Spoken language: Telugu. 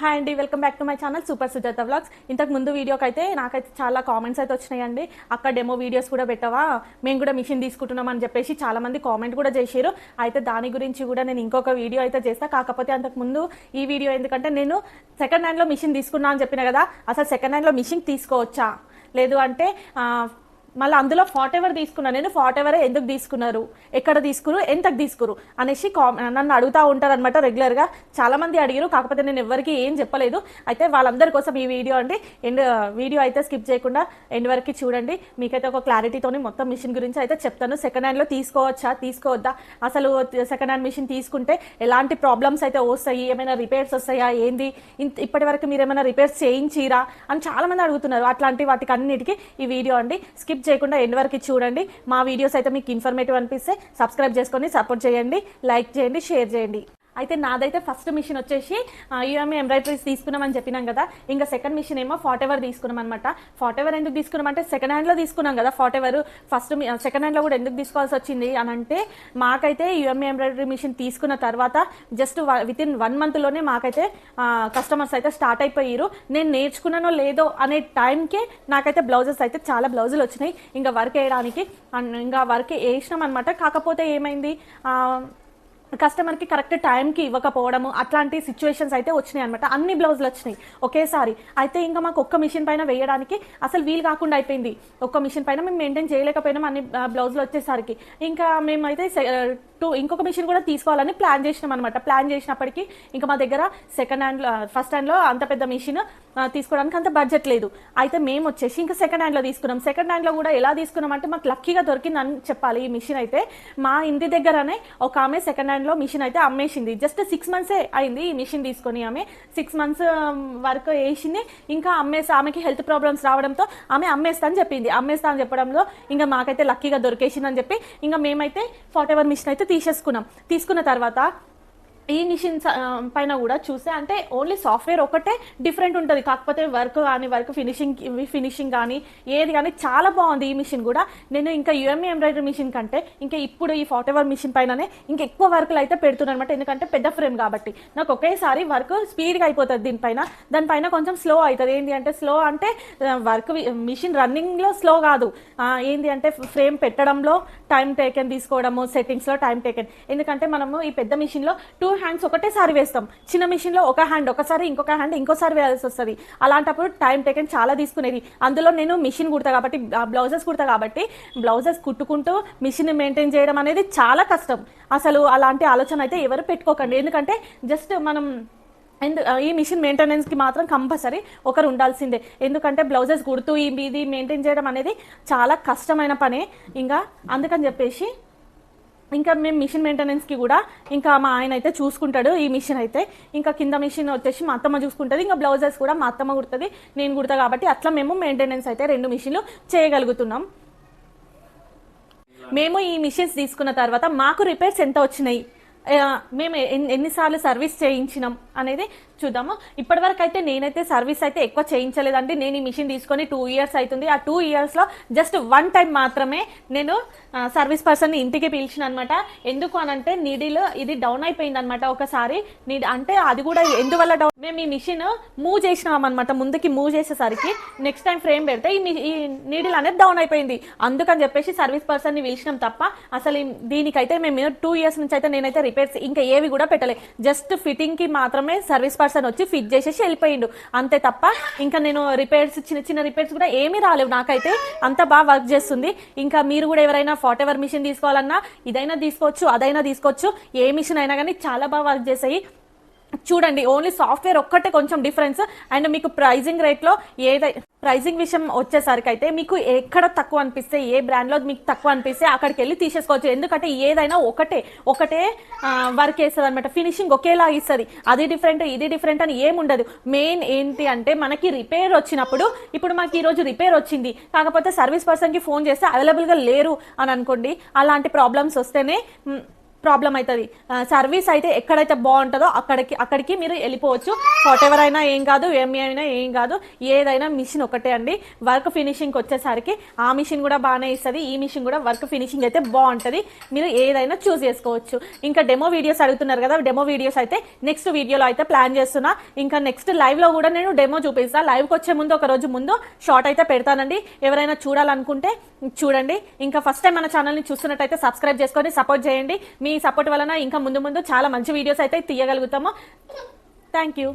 హాయ్ అండి welcome back to my channel super Sujatha vlogs ఇంతకు ముందు వీడియోకి అయితే నాకైతే చాలా కామెంట్స్ అయితే వచ్చినాయండి. అక్క డెమో వీడియోస్ కూడా పెట్టవా? మేము కూడా మిషన్ తీసుకుంటున్నాం అని చెప్పేసి చాలా మంది కామెంట్ కూడా చేశారు. అయితే దాని గురించి కూడా నేను ఇంకొక వీడియో అయితే చేస్తా. కాకపోతే అంతకు ముందు ఈ వీడియో ఎందుకంటే నేను సెకండ్ హ్యాండ్లో మిషన్ తీసుకున్నా అని చెప్పిన కదా. అసలు సెకండ్ హ్యాండ్లో మిషన్ తీసుకోవచ్చా? లేదు అంటే మళ్ళీ అందులో ఫాట్ ఎవర్ తీసుకున్నాను నేను ఫాట్ ఎవరే? ఎందుకు తీసుకున్నారు? ఎక్కడ తీసుకురు? ఎంతకు తీసుకురు? అనేసి కా నన్ను అడుగుతూ ఉంటారు అనమాట రెగ్యులర్గా చాలా మంది అడిగారు కాకపోతే నేను ఎవరికి ఏం చెప్పలేదు. అయితే వాళ్ళందరి కోసం ఈ వీడియో అండి. ఎండ్ వీడియో అయితే స్కిప్ చేయకుండా ఎండ్ వరకు చూడండి. మీకైతే ఒక క్లారిటీతోని మొత్తం మిషన్ గురించి అయితే చెప్తాను. సెకండ్ హ్యాండ్లో తీసుకోవచ్చా? తీసుకోవద్దా? అసలు సెకండ్ హ్యాండ్ మిషన్ తీసుకుంటే ఎలాంటి ప్రాబ్లమ్స్ అయితే వస్తాయి? ఏమైనా రిపేర్స్ వస్తాయా? ఏంది? ఇంత ఇప్పటి వరకు మీరు ఏమైనా రిపేర్స్ చేయించిరా? అని చాలామంది అడుగుతున్నారు. అట్లాంటి వాటికి అన్నిటికీ ఈ వీడియో అండి. స్కిప్ చేయకుండా ఎండ్ వరకు చూడండి. మా వీడియోస్ అయితే మీకు ఇన్ఫర్మేటివ్ అనిపిస్తే సబ్స్క్రైబ్ చేసుకొని సపోర్ట్ చేయండి. లైక్ చేయండి షేర్ చేయండి. అయితే నాదైతే ఫస్ట్ మిషన్ వచ్చేసి యూఎంఏ ఎంబ్రాయిడరీస్ తీసుకున్నామని చెప్పినాం కదా. ఇంకా సెకండ్ మిషన్ ఏమో ఫాట్ ఎవర్ తీసుకున్నాం అనమాట ఫాట్ ఎవర్ ఎందుకు తీసుకున్నాం అంటే సెకండ్ హ్యాండ్లో తీసుకున్నాం కదా ఫాట్ ఎవర్ ఫస్ట్ సెకండ్ హ్యాండ్లో కూడా ఎందుకు తీసుకోవాల్సి వచ్చింది అని అంటే మాకైతే యూఎంఏ ఎంబ్రాయిడరీ మిషన్ తీసుకున్న తర్వాత జస్ట్ విత్ ఇన్ వన్ మంత్లోనే మాకైతే కస్టమర్స్ అయితే స్టార్ట్ అయిపోయారు నేను నేర్చుకున్నానో లేదో అనే టైంకే నాకైతే బ్లౌజెస్ అయితే చాలా బ్లౌజులు వచ్చినాయి. ఇంకా వర్క్ వేయడానికి అండ్ ఇంకా వర్క్ వేసినాం అనమాట కాకపోతే ఏమైంది? కస్టమర్కి కరెక్ట్ టైంకి ఇవ్వకపోవడము అట్లాంటి సిచ్యువేషన్స్ అయితే వచ్చినాయి అనమాట అన్ని బ్లౌజులు వచ్చినాయి. ఒకేసారి. అయితే ఇంకా మాకు ఒక్క మిషన్ పైన వేయడానికి అసలు వీలు కాకుండా అయిపోయింది. ఒక్క మిషన్ పైన మేము మెయింటైన్ చేయలేకపోయినాం అన్ని బ్లౌజులు వచ్చేసరికి. ఇంకా మేమైతే టూ ఇంకొక మిషన్ కూడా తీసుకోవాలని ప్లాన్ చేసినాం అనమాట ప్లాన్ చేసినప్పటికీ ఇంకా మా దగ్గర సెకండ్ హ్యాండ్ ఫస్ట్ హ్యాండ్లో అంత పెద్ద మిషన్ తీసుకోవడానికి అంత బడ్జెట్ లేదు. అయితే మేము వచ్చేసి ఇంకా సెకండ్ హ్యాండ్లో తీసుకున్నాం. సెకండ్ హ్యాండ్లో కూడా ఎలా తీసుకున్నాం అంటే మాకు లక్కీగా దొరికిందని చెప్పాలి ఈ మిషన్ అయితే. మా ఇంటి దగ్గరనే ఒక ఆమె సెకండ్ హ్యాండ్ హ్యాండ్లో మిషన్ అయితే అమ్మేసింది. జస్ట్ సిక్స్ మంత్సే అయింది ఈ మిషన్ తీసుకొని ఆమె. సిక్స్ మంత్స్ um, వరకు వేసింది. ఇంకా అమ్మేసి ఆమెకి హెల్త్ ప్రాబ్లమ్స్ రావడంతో ఆమె అమ్మేస్తా అని చెప్పింది. అమ్మేస్తా అని చెప్పడంలో ఇంకా మాకైతే లక్కీగా దొరికేసిందని చెప్పి ఇంకా మేమైతే ఫార్ట్ ఎవర్ మిషన్ అయితే తీసేసుకున్నాం. తీసుకున్న తర్వాత ఈ మిషన్ పైన కూడా చూస్తే అంటే ఓన్లీ సాఫ్ట్వేర్ ఒకటే డిఫరెంట్ ఉంటుంది. కాకపోతే వర్క్ కానీ వర్క్ ఫినిషింగ్ ఫినిషింగ్ కానీ ఏది కానీ చాలా బాగుంది ఈ మిషన్ కూడా. నేను ఇంకా యుఎంఈ ఎంబ్రాయిడరీ మిషన్ కంటే ఇంకా ఇప్పుడు ఈ ఫార్టెవర్ మిషన్ పైననే ఇంకా ఎక్కువ వర్క్లు అయితే పెడుతున్నాను అనమాట ఎందుకంటే పెద్ద ఫ్రేమ్ కాబట్టి. నాకు ఒకేసారి వర్క్ స్పీడ్గా అయిపోతుంది దీనిపైన దానిపైన కొంచెం స్లో అవుతుంది. ఏంటి అంటే స్లో అంటే వర్క్ మిషన్ రన్నింగ్లో స్లో కాదు. ఏంటి అంటే ఫ్రేమ్ పెట్టడంలో టైం టేకెన్ తీసుకోవడము సెట్టింగ్స్లో టైం టేకెన్ ఎందుకంటే మనము ఈ పెద్ద మిషన్లో టూ హ్యాండ్స్ ఒకటేసారి వేస్తాం. చిన్న మిషన్లో ఒక హ్యాండ్ ఒకసారి ఇంకొక హ్యాండ్ ఇంకోసారి వేయాల్సి వస్తుంది. అలాంటప్పుడు టైం టేకన్ చాలా తీసుకునేది. అందులో నేను మిషన్ కుడతా కాబట్టి బ్లౌజెస్ కుడతా కాబట్టి బ్లౌజెస్ కుట్టుకుంటూ మిషన్ మెయింటైన్ చేయడం అనేది చాలా కష్టం. అసలు అలాంటి ఆలోచన అయితే ఎవరు పెట్టుకోకండి. ఎందుకంటే జస్ట్ మనం అండ్ ఈ మిషన్ మెయింటెనెన్స్కి మాత్రం కంపల్సరీ ఒకరు ఉండాల్సిందే. ఎందుకంటే బ్లౌజెస్ కుడుతూ ఈ ఇది మెయింటైన్ చేయడం అనేది చాలా కష్టమైన పనే. ఇంకా అందుకని చెప్పేసి ఇంకా మేము మిషన్ మెయింటెనెన్స్కి కూడా ఇంకా మా ఆయన అయితే చూసుకుంటాడు ఈ మిషన్ అయితే. ఇంకా కింద మిషన్ వచ్చేసి మా అత్తమ్మ చూసుకుంటుంది ఇంకా బ్లౌజెస్ కూడా మా అత్తమ్మ కుడుతుంది నేను కుడతా కాబట్టి అట్లా మేము మెయింటెనెన్స్ అయితే రెండు మిషన్లు చేయగలుగుతున్నాం. మేము ఈ మిషన్స్ తీసుకున్న తర్వాత మాకు రిపేర్స్ ఎంత వచ్చినాయి? మేము ఎన్ని- ఎన్నిసార్లు సర్వీస్ చేయించినాం అనేది చూద్దాము? ఇప్పటి వరకు అయితే నేనైతే సర్వీస్ అయితే ఎక్కువ చేయించలేదండి. నేను ఈ మిషన్ తీసుకొని టూ ఇయర్స్ అవుతుంది ఆ టూ ఇయర్స్లో జస్ట్ వన్ టైం మాత్రమే నేను సర్వీస్ పర్సన్ ఇంటికి పిలిచిన అనమాట ఎందుకు అనంటే నిడిలో ఇది డౌన్ అయిపోయింది అనమాట ఒకసారి. నిడి అంటే అది కూడా ఎందువల్ల డౌన్? మేము ఈ మిషన్ మూవ్ చేసినాం అనమాట ముందుకి మూవ్ చేసేసరికి. నెక్స్ట్ టైం ఫ్రేమ్ పెడితే ఈ ఈ నీడిల్ అనేది డౌన్ అయిపోయింది. అందుకని చెప్పేసి సర్వీస్ పర్సన్ని పిలిచినాం తప్ప అసలు దీనికైతే మేము టూ ఇయర్స్ నుంచి అయితే నేనైతే రిపేర్స్ ఇంకా ఏవి కూడా పెట్టలే. జస్ట్ ఫిట్టింగ్కి మాత్రమే సర్వీస్ పర్సన్ పర్సన్ వచ్చి ఫిట్ చేసేసి వెళ్ళిపోయిండు. అంతే తప్ప ఇంకా నేను రిపేర్స్ చిన్న చిన్న రిపేర్స్ కూడా ఏమీ రాలేవు. నాకైతే అంత బాగా వర్క్ చేస్తుంది. ఇంకా మీరు కూడా ఎవరైనా ఫాట్ ఎవర్ మిషన్ తీసుకోవాలన్నా ఇదైనా తీసుకోవచ్చు అదైనా తీసుకోవచ్చు. ఏ మిషన్ అయినా కానీ చాలా బాగా వర్క్ చేసాయి. చూడండి ఓన్లీ సాఫ్ట్వేర్ ఒక్కటే కొంచెం డిఫరెన్స్ అండ్ మీకు ప్రైజింగ్ రేట్లో ఏదై ప్రైజింగ్ విషయం వచ్చేసరికి అయితే మీకు ఎక్కడ తక్కువ అనిపిస్తే ఏ బ్రాండ్లో మీకు తక్కువ అనిపిస్తే అక్కడికి వెళ్ళి తీసేసుకోవచ్చు. ఎందుకంటే ఏదైనా ఒకటే ఒకటే వర్క్ వేస్తుంది అనమాట ఫినిషింగ్ ఒకేలా ఇస్తుంది. అది డిఫరెంట్ ఇది డిఫరెంట్ అని ఏముండదు. మెయిన్ ఏంటి అంటే మనకి రిపేర్ వచ్చినప్పుడు ఇప్పుడు మాకు ఈ రోజు రిపేర్ వచ్చింది. కాకపోతే సర్వీస్ పర్సన్కి ఫోన్ చేస్తే అవైలబుల్గా లేరు అని అనుకోండి. అలాంటి ప్రాబ్లమ్స్ వస్తేనే ప్రాబ్లం అవుతుంది సర్వీస్ అయితే ఎక్కడైతే బాగుంటుందో అక్కడికి అక్కడికి మీరు వెళ్ళిపోవచ్చు. వాట్ ఎవర్ అయినా ఏం కాదు ఏమి అయినా ఏం కాదు ఏదైనా మిషన్ ఒకటే అండి. వర్క్ ఫినిషింగ్ వచ్చేసరికి ఆ మిషన్ కూడా బాగానే ఇస్తుంది ఈ మిషన్ కూడా వర్క్ ఫినిషింగ్ అయితే బాగుంటుంది. మీరు ఏదైనా చూస్ చేసుకోవచ్చు. ఇంకా డెమో వీడియోస్ అడుగుతున్నారు కదా డెమో వీడియోస్ అయితే నెక్స్ట్ వీడియోలో అయితే ప్లాన్ చేస్తున్నా. ఇంకా నెక్స్ట్ లైవ్లో కూడా నేను డెమో చూపిస్తా. లైవ్కి వచ్చే ముందు ఒక రోజు ముందు షార్ట్ అయితే పెడతానండి. ఎవరైనా చూడాలనుకుంటే చూడండి. ఇంకా ఫస్ట్ టైం మన ఛానల్ని చూస్తున్నట్టయితే సబ్స్క్రైబ్ చేసుకొని సపోర్ట్ చేయండి. మీ సపోర్ట్ వలన ఇంకా ముందు ముందు చాలా మంచి వీడియోస్ అయితే తీయగలుగుతాము. Thank you